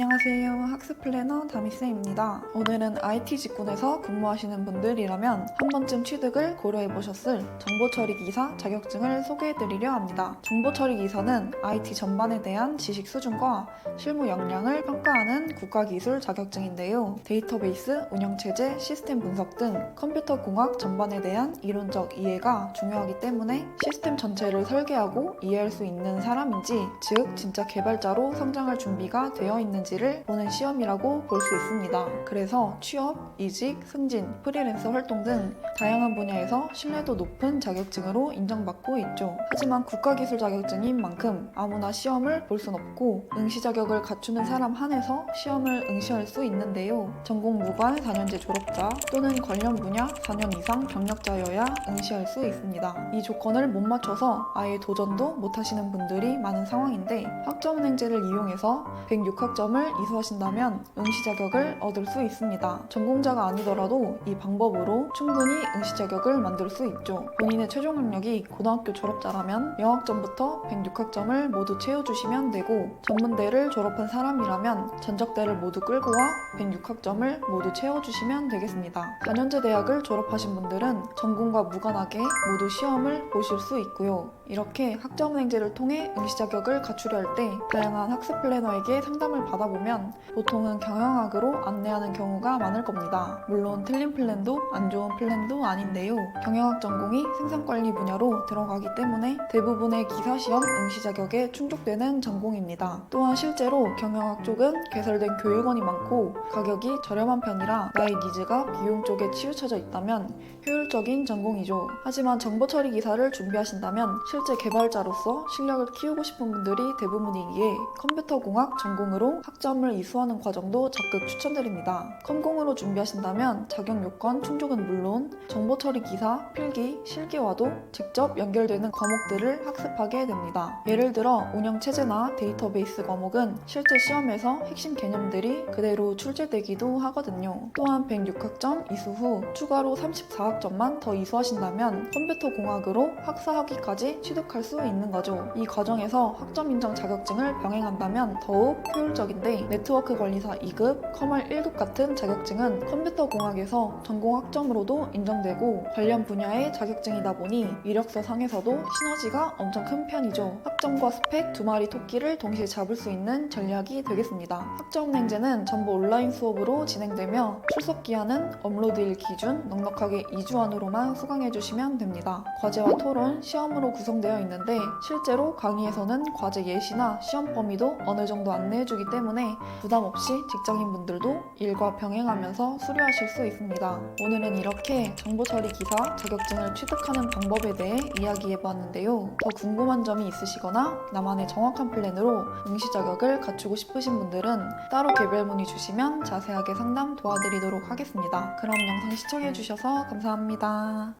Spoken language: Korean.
안녕하세요. 학습 플래너 다미쌤입니다. 오늘은 IT 직군에서 근무하시는 분들이라면 한 번쯤 취득을 고려해 보셨을 정보처리 기사 자격증을 소개해 드리려 합니다. 정보처리 기사는 IT 전반에 대한 지식 수준과 실무 역량을 평가하는 국가기술 자격증인데요. 데이터베이스, 운영체제, 시스템 분석 등 컴퓨터 공학 전반에 대한 이론적 이해가 중요하기 때문에 시스템 전체를 설계하고 이해할 수 있는 사람인지, 즉 진짜 개발자로 성장할 준비가 되어 있는지 를 보는 시험이라고 볼 수 있습니다. 그래서 취업, 이직, 승진, 프리랜서 활동 등 다양한 분야에서 신뢰도 높은 자격증으로 인정받고 있죠. 하지만 국가기술 자격증인 만큼 아무나 시험을 볼 순 없고 응시 자격을 갖추는 사람 한해서 시험을 응시할 수 있는데요. 전공 무관 4년제 졸업자 또는 관련 분야 4년 이상 경력자여야 응시할 수 있습니다. 이 조건을 못 맞춰서 아예 도전도 못 하시는 분들이 많은 상황인데 학점 은행제를 이용해서 106학점을 이수하신다면 응시 자격을 얻을 수 있습니다. 전공자가 아니더라도 이 방법으로 충분히 응시 자격을 만들 수 있죠. 본인의 최종 학력이 고등학교 졸업자라면 영학점부터 106학점을 모두 채워주시면 되고 전문대를 졸업한 사람이라면 전적대를 모두 끌고 와 106학점을 모두 채워주시면 되겠습니다. 4년제 대학을 졸업하신 분들은 전공과 무관하게 모두 시험을 보실 수 있고요. 이렇게 학점은행제를 통해 응시 자격을 갖추려 할 때 다양한 학습 플래너에게 상담을 받아 보면 보통은 경영학으로 안내하는 경우가 많을 겁니다. 물론 틀린 플랜도 안 좋은 플랜도 아닌데요. 경영학 전공이 생산관리 분야로 들어가기 때문에 대부분의 기사시험 응시 자격에 충족되는 전공입니다. 또한 실제로 경영학 쪽은 개설된 교육원이 많고 가격이 저렴한 편이라 나의 니즈가 비용 쪽에 치우쳐져 있다면 효율적인 전공이죠. 하지만 정보 처리 기사를 준비하신다면 실제 개발자로서 실력을 키우고 싶은 분들이 대부분이기에 컴퓨터공학 전공으로 학 점을 이수하는 과정도 적극 추천드립니다. 컴공으로 준비하신다면 자격 요건 충족은 물론 정보 처리 기사, 필기, 실기와도 직접 연결되는 과목들을 학습하게 됩니다. 예를 들어 운영 체제나 데이터베이스 과목은 실제 시험에서 핵심 개념들이 그대로 출제되기도 하거든요. 또한 106학점 이수 후 추가로 34학점만 더 이수하신다면 컴퓨터 공학으로 학사 학위까지 취득할 수 있는 거죠. 이 과정에서 학점 인정 자격증을 병행한다면 더욱 효율적인데 네트워크 관리사 2급, 커멀 1급 같은 자격증은 컴퓨터 공학에서 전공 학점으로도 인정되고 관련 분야의 자격증이다 보니 이력서 상에서도 시너지가 엄청 큰 편이죠. 학점과 스펙 두 마리 토끼를 동시에 잡을 수 있는 전략이 되겠습니다. 학점은행제는 전부 온라인 수업으로 진행되며 출석 기한은 업로드일 기준 넉넉하게 2주 안으로만 수강해 주시면 됩니다. 과제와 토론, 시험으로 구성되어 있는데 실제로 강의에서는 과제 예시나 시험 범위도 어느 정도 안내해 주기 때문에 부담 없이 직장인 분들도 일과 병행하면서 수료하실 수 있습니다. 오늘은 이렇게 정보처리 기사 자격증을 취득하는 방법에 대해 이야기해 보았는데요. 더 궁금한 점이 있으시거나 나만의 정확한 플랜으로 응시 자격을 갖추고 싶으신 분들은 따로 개별 문의 주시면 자세하게 상담 도와드리도록 하겠습니다. 그럼 영상 시청해 주셔서 감사합니다.